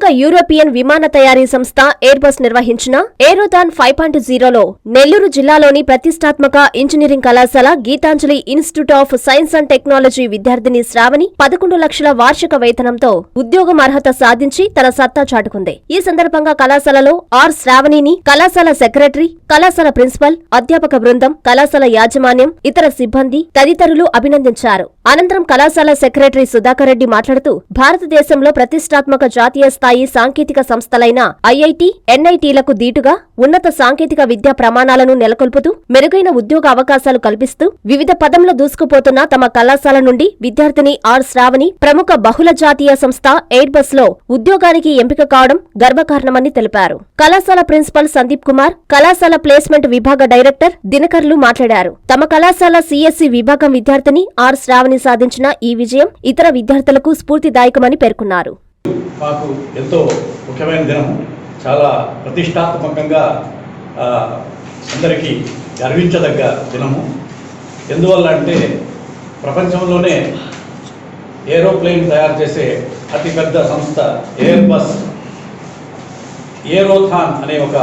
ప్రముఖ యూరోపియన్ విమాన తయారీ సంస్థ ఎయిర్బస్ నిర్వహించిన ఏరోథాన్ ఫైవ్ పాయింట్ జీరోలో నెల్లూరు జిల్లాలోని ప్రతిష్టాత్మక ఇంజనీరింగ్ కళాశాల Gitanjali institute of science and technology విద్యార్థిని శ్రావణి పదకొండు లక్షల వార్షిక వేతనంతో ఉద్యోగం అర్హత సాధించి తన సత్తా చాటుకుంది. ఈ సందర్భంగా కళాశాలలో ఆర్ శ్రావణిని కళాశాల సెక్రటరీ కళాశాల ప్రిన్సిపల్ అధ్యాపక బృందం కళాశాల యాజమాన్యం ఇతర సిబ్బంది తదితరులు అభినందించారు. అనంతరం కళాశాల సెక్రటరీ సుధాకర్ రెడ్డి మాట్లాడుతూ భారతదేశంలో ప్రతిష్టాత్మక జాతీయ స్థాయి సాంకేతిక సంస్థలైన ఐఐటి ఎన్ఐటీలకు దీటుగా ఉన్నత సాంకేతిక విద్యా ప్రమాణాలను నెలకొల్పుతూ మెరుగైన ఉద్యోగ అవకాశాలు కల్పిస్తూ వివిధ పదంలో దూసుకుపోతున్న తమ కళాశాల నుండి విద్యార్థిని ఆర్. శ్రావణి ప్రముఖ బహుళ జాతీయ సంస్థ ఎయిర్బస్లో ఉద్యోగానికి ఎంపిక కావడం గర్వకారణమని తెలిపారు. కళాశాల ప్రిన్సిపల్ సందీప్ కుమార్ కళాశాల ప్లేస్మెంట్ విభాగ డైరెక్టర్ దినకర్లు మాట్లాడారు. తమ కళాశాల సిఎస్సి విభాగం విద్యార్థిని ఆర్. శ్రావణి సాధించిన ఈ విజయం ఇతర విద్యార్థులకు స్ఫూర్తిదాయకమని పేర్కొన్నారు. మాకు ఎంతో ముఖ్యమైన దినం చాలా ప్రతిష్టాత్మకంగా అందరికీ గర్వించదగ్గ దినము. ఎందువల్ల అంటే ప్రపంచంలోనే ఏరోప్లేన్ తయారు చేసే అతిపెద్ద సంస్థ ఎయిర్ బస్ ఏరోథాన్ అనే ఒక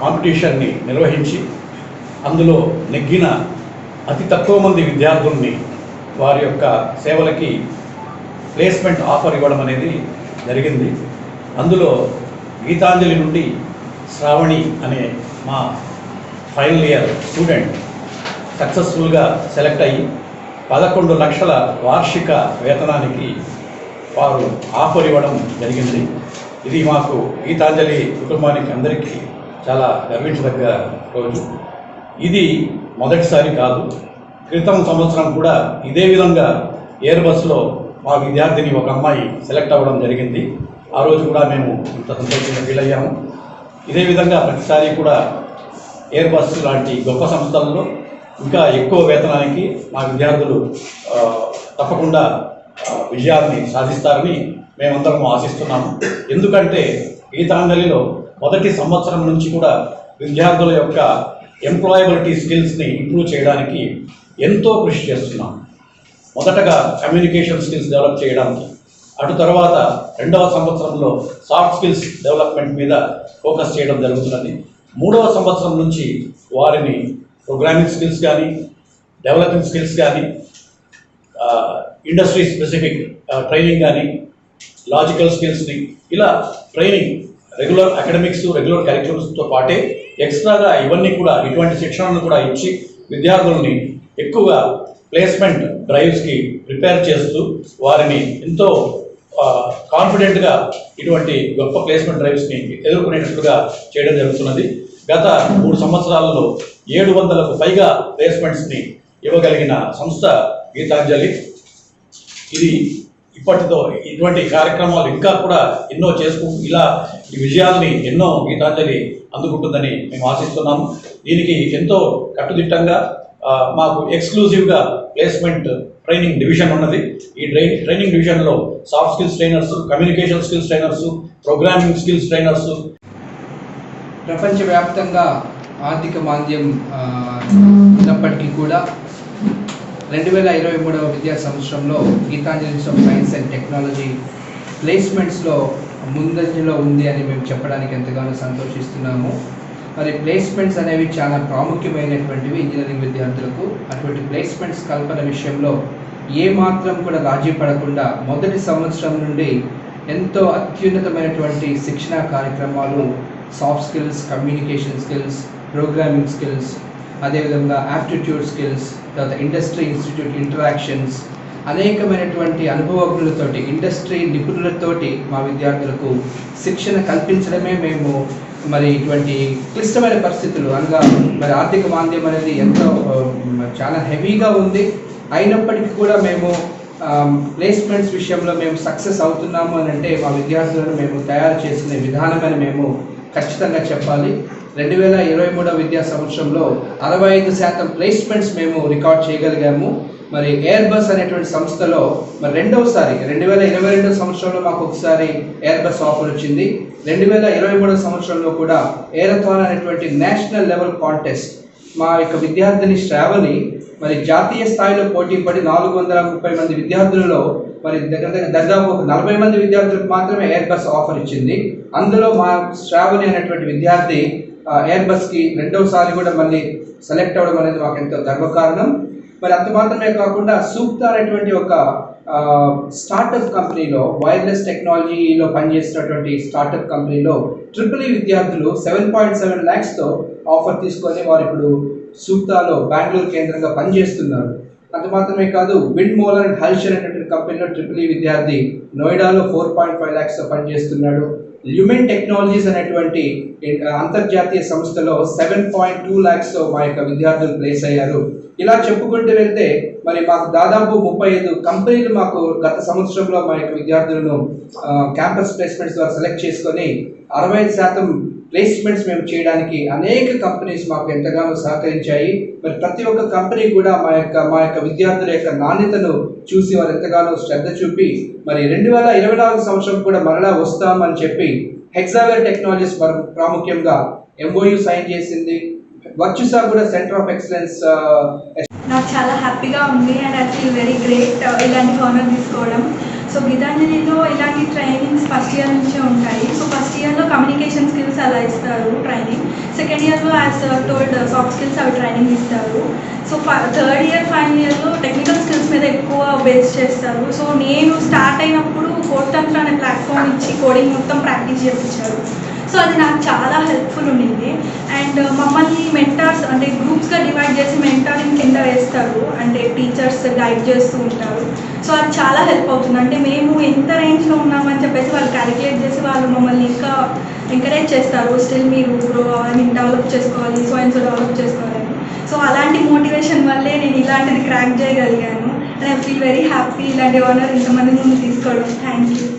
కాంపిటీషన్ని నిర్వహించి అందులో నెగ్గిన అతి తక్కువ మంది విద్యార్థుల్ని వారి యొక్క సేవలకి ప్లేస్మెంట్ ఆఫర్ ఇవ్వడం అనేది జరిగింది. అందులో గీతాంజలి నుండి శ్రావణి అనే మా ఫైనల్ ఇయర్ స్టూడెంట్ సక్సెస్ఫుల్గా సెలెక్ట్ అయ్యి పదకొండు లక్షల వార్షిక వేతనానికి వారు ఆఫర్ ఇవ్వడం జరిగింది. ఇది మాకు గీతాంజలి కుటుంబానికి అందరికీ చాలా గర్వించదగ్గ రోజు. ఇది మొదటిసారి కాదు క్రితం సంవత్సరం కూడా ఇదే విధంగా ఎయిర్ బస్సులో మా విద్యార్థిని ఒక అమ్మాయి సెలెక్ట్ అవ్వడం జరిగింది. ఆ రోజు కూడా మేము ఇంత సంతోషంగా ఫీల్ అయ్యాము ఇదే విధంగా ప్రతిసారి కూడా ఎయిర్ బస్ లాంటి గొప్ప సంస్థలలో ఇంకా ఎక్కువ వేతనానికి మా విద్యార్థులు తప్పకుండా విజయాన్ని సాధిస్తారని మేమందరం ఆశిస్తున్నాము. ఎందుకంటే గీతాంజలిలో మొదటి సంవత్సరం నుంచి కూడా విద్యార్థుల యొక్క ఎంప్లాయబిలిటీ స్కిల్స్ని ఇంప్రూవ్ చేయడానికి ఎంతో కృషి చేస్తున్నాం మొదటగా కమ్యూనికేషన్ స్కిల్స్ డెవలప్ చేయడానికి అటు తర్వాత రెండవ సంవత్సరంలో సాఫ్ట్ స్కిల్స్ డెవలప్మెంట్ మీద ఫోకస్ చేయడం జరుగుతున్నది. మూడవ సంవత్సరం నుంచి వారిని ప్రోగ్రామింగ్ స్కిల్స్ కానీ డెవలపింగ్ స్కిల్స్ కానీ ఇండస్ట్రీ స్పెసిఫిక్ ట్రైనింగ్ కానీ లాజికల్ స్కిల్స్ని ఇలా ట్రైనింగ్ రెగ్యులర్ అకాడమిక్స్ రెగ్యులర్ కరిక్యులమ్స్తో పాటే ఎక్స్ట్రాగా ఇవన్నీ కూడా ఇటువంటి శిక్షణను కూడా ఇచ్చి విద్యార్థుల్ని ఎక్కువగా ప్లేస్మెంట్ డ్రైవ్స్కి ప్రిపేర్ చేస్తూ వారిని ఎంతో కాన్ఫిడెంట్గా ఇటువంటి గొప్ప ప్లేస్మెంట్ డ్రైవ్స్ని ఎదుర్కొనేటట్లుగా చేయడం జరుగుతున్నది. గత మూడు సంవత్సరాలలో ఏడు వందలకు పైగా ప్లేస్మెంట్స్ని ఇవ్వగలిగిన సంస్థ గీతాంజలి. ఇది ఇప్పటితో ఇటువంటి కార్యక్రమాలు ఇంకా కూడా ఎన్నో చేసుకు ఇలా ఈ విజయాల్ని ఎన్నో గీతాంజలి అందుకుంటుందని మేము ఆశిస్తున్నాము. దీనికి ఎంతో కట్టుదిట్టంగా మాకు ఎక్స్క్లూజివ్గా ప్లేస్మెంట్ ట్రైనింగ్ డివిజన్ ఉన్నది. ఈ ట్రైన్ ట్రైనింగ్ డివిజన్లో soft skills trainers communication skills trainers programming skills trainers ప్రపంచవ్యాప్తంగా ఆర్థిక మాంద్యం ఉన్నప్పటికీ కూడా రెండు వేల ఇరవై మూడవ విద్యా సంవత్సరంలో Gitanjali of science and technology ప్లేస్మెంట్స్లో ముందంజలో ఉంది అని మేము చెప్పడానికి ఎంతగానో సంతోషిస్తున్నాము. మరి ప్లేస్మెంట్స్ అనేవి చాలా ప్రాముఖ్యమైనటువంటివి ఇంజనీరింగ్ విద్యార్థులకు. అటువంటి ప్లేస్మెంట్స్ కల్పన విషయంలో ఏ మాత్రం కూడా రాజీ పడకుండా మొదటి సంవత్సరం నుండి ఎంతో అత్యున్నతమైనటువంటి శిక్షణా కార్యక్రమాలు soft skills communication skills programming skills అదేవిధంగా యాప్టిట్యూడ్ స్కిల్స్ తర్వాత ఇండస్ట్రీ ఇన్స్టిట్యూట్ ఇంటరాక్షన్స్ అనేకమైనటువంటి అనుభవజ్ఞులతోటి ఇండస్ట్రీ నిపుణులతోటి మా విద్యార్థులకు శిక్షణ కల్పించడమే మేము మరి ఇటువంటి క్లిష్టమైన పరిస్థితులు అనగా మరి ఆర్థిక మాంద్యం అనేది ఎంతో um, చాలా హెవీగా ఉంది. అయినప్పటికీ కూడా మేము um, ప్లేస్మెంట్స్ విషయంలో మేము సక్సెస్ అవుతున్నాము అని అంటే మా విద్యార్థులను మేము తయారు చేసిన విధానమని మేము ఖచ్చితంగా చెప్పాలి. రెండు వేల ఇరవై మూడవ విద్యా సంవత్సరంలో అరవై ఐదు శాతం ప్లేస్మెంట్స్ మేము రికార్డ్ చేయగలిగాము. మరి ఎయిర్ బస్ అనేటువంటి సంస్థలో మరి రెండవసారి రెండు వేల ఇరవై రెండవ సంవత్సరంలో మాకు ఒకసారి ఎయిర్ బస్ ఆఫర్ వచ్చింది. రెండు వేల ఇరవై మూడవ సంవత్సరంలో కూడా ఎయిరథాన్ అనేటువంటి నేషనల్ లెవెల్ కాంటెస్ట్ మా యొక్క విద్యార్థిని శ్రావణి మరి జాతీయ స్థాయిలో పోటీ పడి నాలుగు వందల ముప్పై మంది విద్యార్థులలో మరి దగ్గర దగ్గర దాదాపు ఒక నలభై మంది విద్యార్థులకు మాత్రమే ఎయిర్ బస్ ఆఫర్ ఇచ్చింది. అందులో మా శ్రావణి అనేటువంటి విద్యార్థి ఎయిర్ బస్కి రెండోసారి కూడా మళ్ళీ సెలెక్ట్ అవ్వడం అనేది మాకు ఎంతో గర్వకారణం. మరి అంత మాత్రమే కాకుండా సూక్త అనేటువంటి ఒక స్టార్టప్ కంపెనీలో వైర్లెస్ టెక్నాలజీలో పనిచేసినటువంటి స్టార్టప్ కంపెనీలో ట్రిపుల్ ఈ విద్యార్థులు సెవెన్ పాయింట్ సెవెన్ ల్యాక్స్తో ఆఫర్ తీసుకొని వారు ఇప్పుడు సూక్తాలో బెంగళూరు కేంద్రంగా పనిచేస్తున్నారు. అంత మాత్రమే కాదు విండ్ మోలర్ అండ్ హల్షర్ అనేటువంటి కంపెనీలో ట్రిపుల్ ఈ విద్యార్థి నోయిడాలో ఫోర్ పాయింట్ ఫైవ్ ల్యాక్స్తో పనిచేస్తున్నాడు. ల్యూమెన్ టెక్నాలజీస్ అనేటువంటి అంతర్జాతీయ సంస్థలో సెవెన్ పాయింట్ టూ ల్యాక్స్తో మా యొక్క విద్యార్థులు ప్లేస్ అయ్యారు. ఇలా చెప్పుకుంటూ వెళ్తే మరి మాకు దాదాపు ముప్పై ఐదు కంపెనీలు మాకు గత సంవత్సరంలో మా యొక్క విద్యార్థులను క్యాంపస్ ప్లేస్మెంట్స్ ద్వారా సెలెక్ట్ చేసుకొని అరవై ఐదు శాతం ప్లేస్మెంట్స్ మేము చేయడానికి అనేక కంపెనీస్ మాకు ఎంతగానో సహకరించాయి. మరి ప్రతి ఒక్క కంపెనీ కూడా మా యొక్క మా యొక్క విద్యార్థుల యొక్క నాణ్యతను చూసి వారు ఎంతగానో శ్రద్ధ చూపి మరి రెండు వేల ఇరవై నాలుగు సంవత్సరం కూడా మరలా వస్తామని చెప్పి హెక్సావేర్ టెక్నాలజీస్ మరి ప్రాముఖ్యంగా ఎంఓయూ సైన్ చేసింది. వర్చుసా కూడా సెంటర్ ఆఫ్ ఎక్సలెన్స్ నాకు చాలా హ్యాపీగా ఉంది and I feel very great ఇలాంటి హానర్ తీసుకోవడం. సో గీతాంజలిలో ఇలాంటి ట్రైనింగ్స్ ఫస్ట్ ఇయర్ నుంచే ఉంటాయి. సో ఫస్ట్ ఇయర్లో కమ్యూనికేషన్ స్కిల్స్ అలా ఇస్తారు ట్రైనింగ్ సెకండ్ ఇయర్లో యాజ్ టోల్డ్ సాఫ్ట్ స్కిల్స్ అవి ట్రైనింగ్ ఇస్తారు. సో థర్డ్ ఇయర్ ఫైనల్ ఇయర్లో టెక్నికల్ స్కిల్స్ మీద ఎక్కువ బేస్ చేస్తారు. సో నేను స్టార్ట్ అయినప్పుడు కోడ్ తంత్ర అనే ప్లాట్ఫామ్ ఇచ్చి కోడింగ్ మొత్తం ప్రాక్టీస్ చేయించారు సో అది నాకు చాలా హెల్ప్ఫుల్ ఉండింది. అండ్ మమ్మల్ని మెంటార్స్ అంటే గ్రూప్స్గా డివైడ్ చేసి మెంటారింగ్ కింద వేస్తారు. అంటే టీచర్స్ గైడ్ చేస్తూ ఉంటారు. సో అది చాలా హెల్ప్ అవుతుంది. అంటే మేము ఎంత రేంజ్లో ఉన్నామని చెప్పేసి వాళ్ళు క్యాలిక్యులేట్ చేసి వాళ్ళు మమ్మల్ని ఇంకా ఎంకరేజ్ చేస్తారు. స్టిల్ మీరు గ్రో అవ్వాలి డెవలప్ చేసుకోవాలి సో అండ్ సో డెవలప్ చేసుకోవాలని సో అలాంటి మోటివేషన్ వల్లే నేను ఇలాంటిది క్రాక్ చేయగలిగాను. And I feel very happy ఇలాంటి ఆనర్ ఇంతమంది ముందు తీసుకోవడం. Thank you